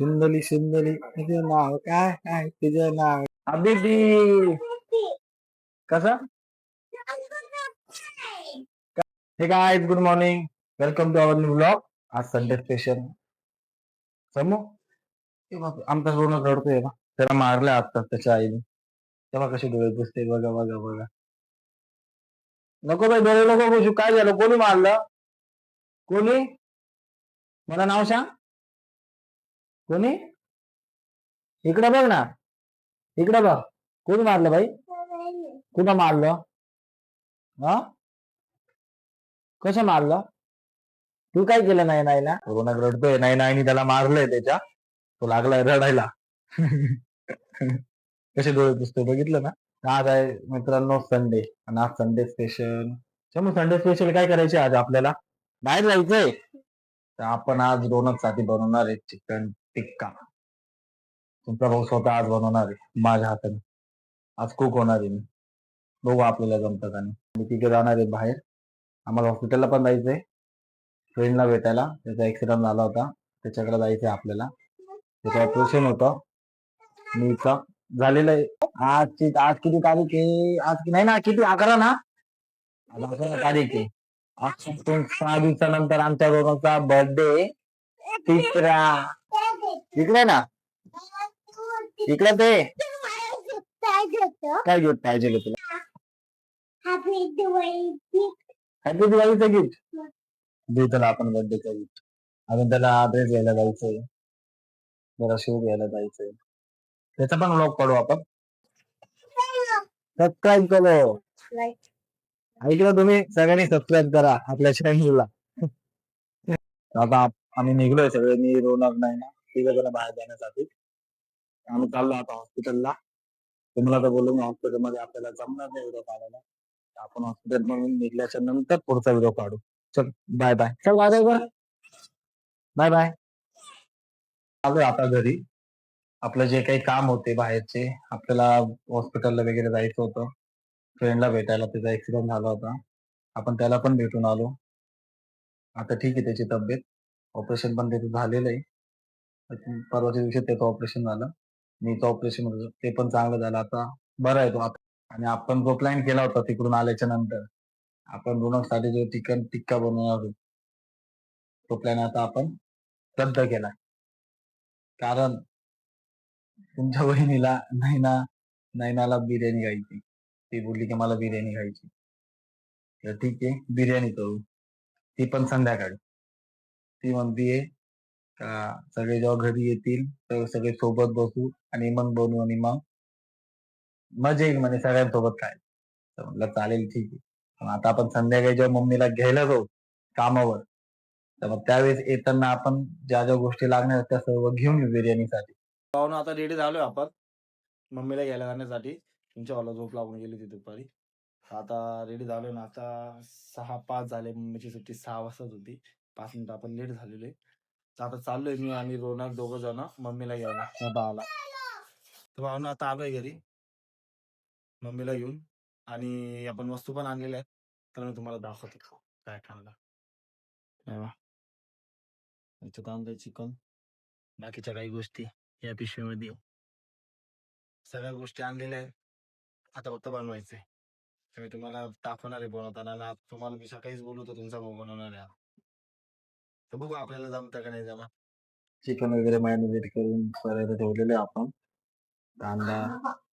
सुंदली सुंदली तुझं नाव काय काय तुझं नाव? अबिबी कसा? हे काय good morning welcome to our new blog आज संडे स्पेशल समो? आमचा सोनं रडतोय का त्याला मारलं आता त्याच्या आईने. तेव्हा कसे डोळे पुसते. बघा बघा बघा. नको बाई डोळे नको पुसू. काय झालं? कोणी मारलं? कोणी? मला नाव सांग. कोणी? इकडे बघ ना. इकडे बघ. कोणी मारलं बाई? कुठं मारलं? हा? कसं मारलं? तू काय केलं नाही नाही ना रोनक रडतोय. नाही नाही त्याला मारलंय त्याच्या. तो लागलाय रडायला. कसे डोळे पुसतो बघितलं ना? आज आहे मित्रांनो संडे आणि आज संडे स्पेशल मग संडे स्पेशल काय करायचे आज आपल्याला? बाहेर जायचंय. तर आपण आज रोनकसाठी बनवणार आहे चिकन. टिक्का. तुमचा भाऊ स्वतः आज बनवणार आहे. माझ्या हाताने. आज कुक होणार आहे मी. बघू आपल्याला जमतं का नाही. मी तिथे जाणार आहे बाहेर. आम्हाला हॉस्पिटलला पण जायचंय फ्रेंडला भेटायला. त्याचा ऍक्सिडेंट झाला होता. त्याच्याकडे जायचंय आपल्याला. त्याचं ऑपरेशन होतं. नीचं झालेलं आहे. आजची आज किती तारीख आहे? आज कि- नाही ना किती? अकरा ना? आज अकरा तारीख आहे. आजपासून सहा दिवसानंतर आमच्या दोघांचा बर्थडे तिसरा. इकडे ना. इकडे ते काय गिफ्ट पाहिजे तुला? हॅपी दिवाळीचं गिफ्ट दे त्याला आपण बर्थडेचं गिफ्ट आपण त्याला ड्रेस घ्यायला जायचंय. जरा शिव घ्यायला जायचंय. त्याचा पण व्लॉग काढू आपण. सबस्क्राईब करो. ऐकलं तुम्ही? सगळ्यांनी सबस्क्राईब करा आपल्या चॅनलला आता आम्ही निघलोय सगळे. मी रोनक नाही ना तिघ जण बाहेर जाण्यासाठी. आम्ही चाललो आता हॉस्पिटलला तुम्हाला तर बोललो मी हॉस्पिटलमध्ये आपल्याला जमणार नाही व्हिडिओ काढायला. आपण हॉस्पिटल मधून निघल्याच्या नंतर पुढचा व्हिडिओ काढू. चल बाय बाय चल बाय बाय बाय बाय आलोय आता घरी. आपलं जे काही काम होते बाहेरचे आपल्याला हॉस्पिटलला वगैरे जायचं होतं. फ्रेंडला भेटायला त्याचा ऍक्सिडेंट झाला होता. आपण त्याला पण भेटून आलो. आता ठीक आहे त्याची तब्येत. ऑपरेशन पण त्याचं झालेलं आहे. परवाच्या दिवशी त्याचं ऑपरेशन झालं. नीचं ऑपरेशन होतं. ते पण चांगलं झालं. आता बरं आहे तो. आता आणि आपण जो प्लॅन केला होता तिकडून आल्याच्यानंतर आपण साठी जो चिकन टिक्का बनवणार होतो तो प्लॅन आता आपण रद्द केला. कारण तुमच्या बहिणीला नैना नैनाला बिर्याणी खायची ती बोलली की मला बिर्याणी खायची तर ठीक आहे बिर्याणी करू. ती पण संध्याकाळी. ती म्हणतीये सगळे जेव्हा घरी येतील तर सगळे सोबत बसू आणि मग बनवू आणि मग मजा येईल म्हणे सगळ्यांसोबत काय तर म्हटलं चालेल ठीक आहे. पण आता आपण संध्याकाळी जेव्हा मम्मीला घ्यायला जाऊ कामावर तर मग त्यावेळेस येताना आपण ज्या ज्या गोष्टी लागणार आहेत त्या सर्व घेऊन येऊ बिर्याणीसाठी. पाहून आता रेडी झालोय आपण. मम्मीला घ्यायला जाण्यासाठी. तुमच्या वाला झोप लागून गेली होती दुपारी. आता रेडी झालोय ना आता सहा पाच झाले. मम्मीची सुट्टी सहा वाजताच होती. पाच मिनिट आपण लेट झालेलो आहे. आता चाललोय मी आणि रोनक दोघं जण मम्मीला घ्यायला भावाला. तर भावना आता आलोय घरी. मम्मीला घेऊन आणि आपण वस्तू पण आणलेल्या आहेत. तर मी तुम्हाला दाखवते काय खायला हे बघा. चिकन. बाकीच्या काही गोष्टी या पिशवीमध्ये सगळ्या गोष्टी आणलेल्या आहेत. आता फक्त बनवायचंय. तर मी तुम्हाला दाखवणार आहे बनवताना. तुम्हाला मी सकाळीच बोलू तर तुमचा भाऊ बनवणार आहे तर बघू आपल्याला जमतं का नाही जमा चिकन वगैरे मॅरिनेट करून करायला ठेवलेले आपण. कांदा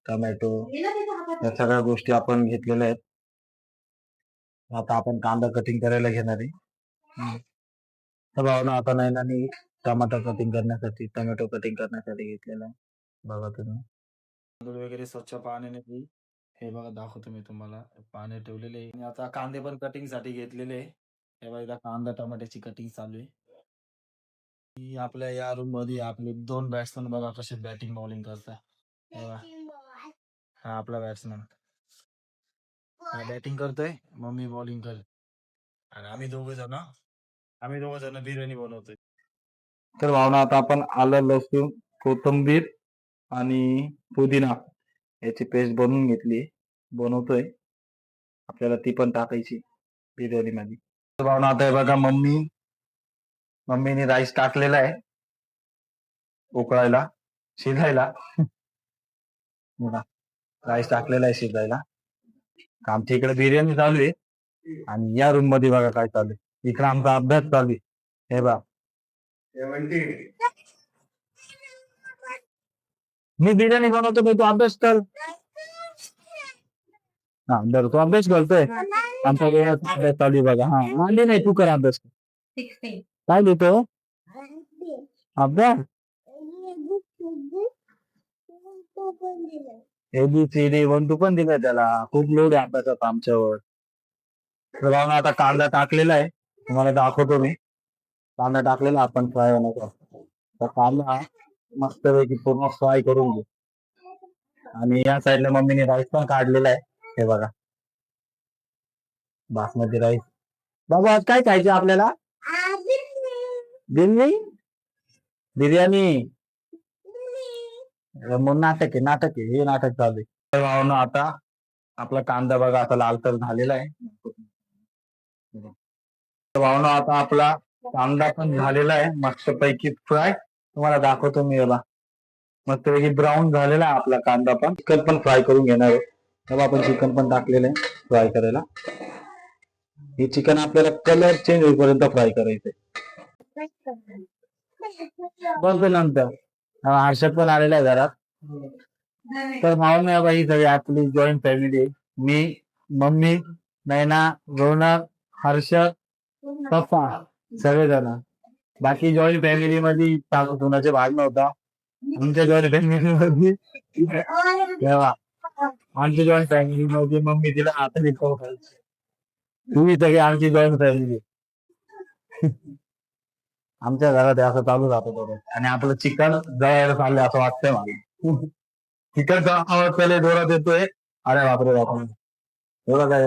टोमॅटो या सगळ्या गोष्टी आपण घेतलेल्या आहेत. आता आपण कांदा कटिंग करायला घेणार आहे. तर भावना आता नाही आणि टमाटर कटिंग करण्यासाठी टोमॅटो कटिंग करण्यासाठी घेतलेला आहे. बघा तुम्ही. तांदूळ वगैरे स्वच्छ पाण्याने हे बघा दाखवतो मी तुम्हाला. पाणी ठेवलेले आणि आता कांदे पण कटिंगसाठी घेतलेले आहे. हे बघा कांदा टमाट्याची कटिंग चालू आहे. ही आपल्या या रूममध्ये आपले दोन बॅट्समन बघा कसे बॅटिंग बॉलिंग करतात. हा आपला बॅट्समन हा बॅटिंग करतोय. मम्मी बॉलिंग कर. आणि आम्ही दोघे जण आम्ही दोघ जण बिर्याणी बनवतोय. तर भावना आता आपण आलं लसूण कोथिंबीर आणि पुदिना याची पेस्ट बनवून घेतली बनवतोय. आपल्याला ती पण टाकायची बिर्याणी मध्ये भावना आता बघा मम्मी मम्मीने राईस टाकलेला आहे. उकळायला शिजायला. राईस टाकलेला आहे शिजायला. आमच्या इकडे बिर्याणी चालू आहे. आणि या रूममध्ये बघा काय चालू आहे. इकडे आमचा अभ्यास चालू आहे. हे बा मी बिर्याणी बनवतो मी तू अभ्यास कर. हा बरं तू अभ्यास करतोय. आमच्या अभ्यास चालू आहे बघा. हा आली नाही तू कर अभ्यास. काय लिहितो? अभ्यास? एबीसीडी वन टू पण दिलाय त्याला. खूप लोड आहे अभ्यासात आमच्यावर. तर आता कांदा टाकलेला आहे. तुम्हाला दाखवतो मी. कांदा टाकलेला आपण फ्राय होण्याचा तर कांदा मस्त पैकी पूर्ण फ्राय करून घेऊ आणि या साईडला मम्मीने राईस पण काढलेला आहे. हे बघा. बासमती राईस. बाबा आज काय खायचं आपल्याला? बिर्याणी. बिर्याणी. मग नाटक आहे नाटक आहे हे नाटक चालू आहे. तर आता आपला कांदा बघा आता लाल तर झालेला आहे. तर आता आपला कांदा पण झालेला आहे मस्त पैकी फ्राय. तुम्हाला दाखवतो मी याला. मस्तपैकी ब्राऊन झालेला आहे आपला कांदा पण. चिकन पण फ्राय करून घेणार आहे. तेव्हा आपण चिकन पण टाकलेलं आहे फ्राय करायला. हे चिकन आपल्याला कलर चेंज होईपर्यंत फ्राय करायचंय. बघतो नंतर. हर्षद पण आलेला आहे घरात. तर भावना बाई सगळी आपली जॉईंट फॅमिली आहे. मी मम्मी नैना रोनक हर्षद पप्पा सगळेजण. बाकी जॉईंट फॅमिली मध्ये कुणाचे भाग नव्हता. आमच्या जॉईंट फॅमिली मध्ये. आणखी जॉईंट फॅमिली नव्हती मग मी तिला आता खाऊ खायची तुम्ही सगळी आमची जॉईंट फॅमिली आमच्या घरात असं चालू राहतं आणि आपलं चिकन जळायला चाललंय असं वाटतंय मला. चिकनचा आवाज पहिले जोरात येतोय. अरे बापरे बापरे. एवढं काय?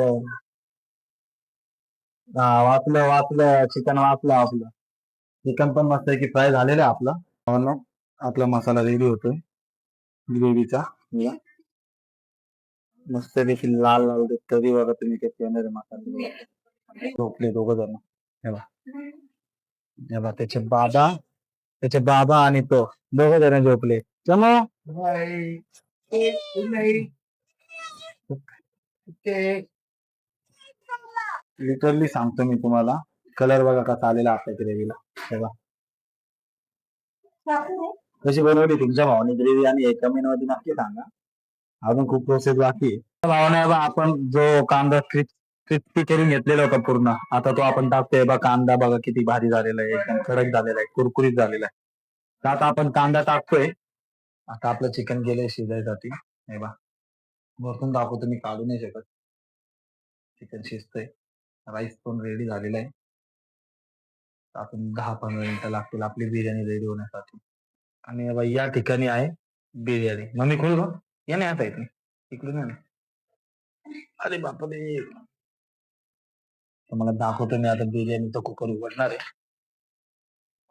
वाचलं वाचलं. चिकन वाचलं आपलं. चिकन पण मस्त की फ्राय झालेलं आहे आपलं. हो आपला मसाला रेडी होतोय. ग्रेव्हीचा मस्त देखील लाल लाल होते तरी बघा तुम्ही कसे येणार मसाला झोपले दोघ जण. हे बा त्याचे बाबा त्याचे बाबा आणि तो. दोघ जण झोपले. चमो लिटरली सांगतो मी तुम्हाला. कलर बघा कसा आलेला आपल्या ग्रेव्हीला बा कशी बनवली तुमच्या भावाने ग्रेव्ही आणि एका महिन्यामध्ये नक्की सांगा. अजून खूप प्रोसेस बाकी आहे. भावना बा आपण जो कांदा क्रिस्पी करून घेतलेला होता पूर्ण आता तो आपण टाकतोय बा कांदा बघा किती भारी झालेला आहे एकदम कडक झालेला आहे कुरकुरीत झालेला आहे. तर आता आपण कांदा टाकतोय. आता आपलं चिकन गेलंय शिजायसाठी. हे बा वरतून दाखवतो मी काढू नाही शकत. चिकन शिजतंय. राईस पण रेडी झालेला आहे. आपण दहा पंधरा मिनिटं लागतील आपली बिर्याणी रेडी होण्यासाठी. आणि या ठिकाणी आहे बिर्याणी. मम्मी खोल हो? गं या नाही आता नाही इकडून या ना. अरे बापरे! तुम्हाला दाखवतो मी आता बिर्याणीचं कुकर उघडणार आहे.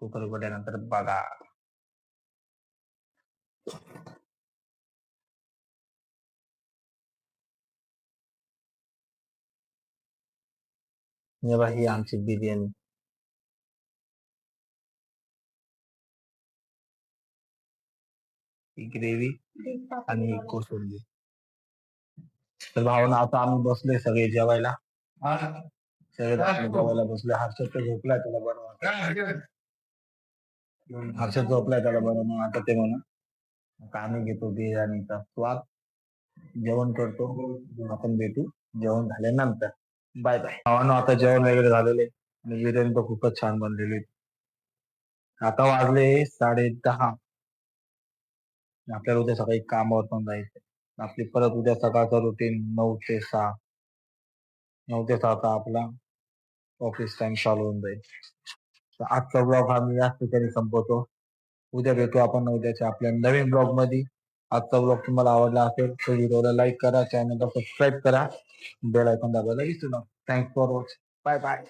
कुकर उघडल्यानंतर बघा. बघा, ही आमची बिर्याणी. ही ग्रेव्ही. आणि ही कोशिंबीर. तर भावना आता आम्ही बसलोय सगळे जेवायला. सगळे आम्ही जेवायला बसलोय. हर्षद तर झोपलाय त्याला बरं. हर्षद. झोपलाय त्याला बरं मग आता ते म्हणून. आता आम्ही घेतो बिर्याणीचा स्वाद. जेवण करतो. आपण भेटू. जेवण झाल्यानंतर. Bye bye. भावानं आता जेवण वगैरे झालेले आणि बिर्याणी तर खूपच छान बनलेली. आता वाजले साडे दहा. आपल्याला उद्या सकाळी कामावर पण जायचं आपली परत उद्या सकाळचं रुटीन नऊ ते सहा. नऊ ते सहा आपला ऑफिस टाइम चालू होऊन जाईल. तर आजचा ब्लॉग हा मी याच ठिकाणी संपवतो. उद्या भेटू आपण उद्याच्या आपल्या नवीन ब्लॉगमध्ये आजचा ब्लॉग तुम्हाला आवडला असेल तर व्हिडिओला लाईक करा चॅनलला सबस्क्राईब करा. बेल आयकॉन दाबायला विसरू नका. Thanks for watch bye bye